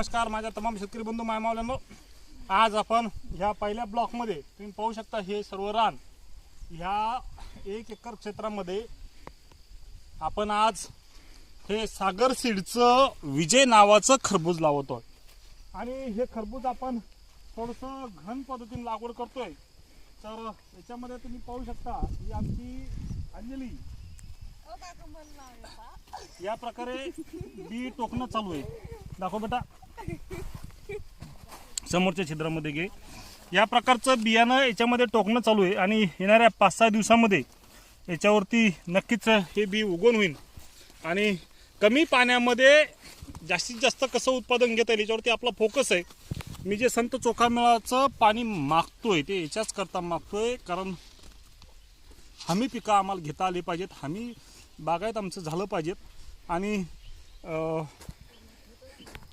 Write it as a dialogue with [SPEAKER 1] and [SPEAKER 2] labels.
[SPEAKER 1] नमस्कार माझ्या तमाम शेतकरी बंधू मायमावल्यांनो आज आपण ह्या पहिल्या ब्लॉकमध्ये तुम्ही पाहू शकता हे सर्व रान. ह्या एक एकर क्षेत्रामध्ये आपण आज हे सागर सीडचं विजय नावाचं खरबूज लावतोय. आणि हे खरबूज आपण थोडंसं घन पद्धतीने लागवड करतोय. तर याच्यामध्ये तुम्ही पाहू शकता ही आमची अंजली. या प्रकारे बी टोकणं चालू आहे. दाखव बेटा. समोरच्या छिद्रामध्ये घे. या प्रकारचं बियाणं याच्यामध्ये टोकणं चालू आहे आणि येणाऱ्या पाच सहा दिवसामध्ये याच्यावरती नक्कीच हे बी उगवून होईल. आणि कमी पाण्यामध्ये जास्तीत जास्त कसं उत्पादन घेता येईल याच्यावरती आपला फोकस आहे. मी जे संत चोखामेळाचं पाणी मागतोय ते याच्याच करता मागतोय. कारण हमी पिकं आम्हाला घेता आली पाहिजेत हमी बागायत आमचं झालं पाहिजेत. आणि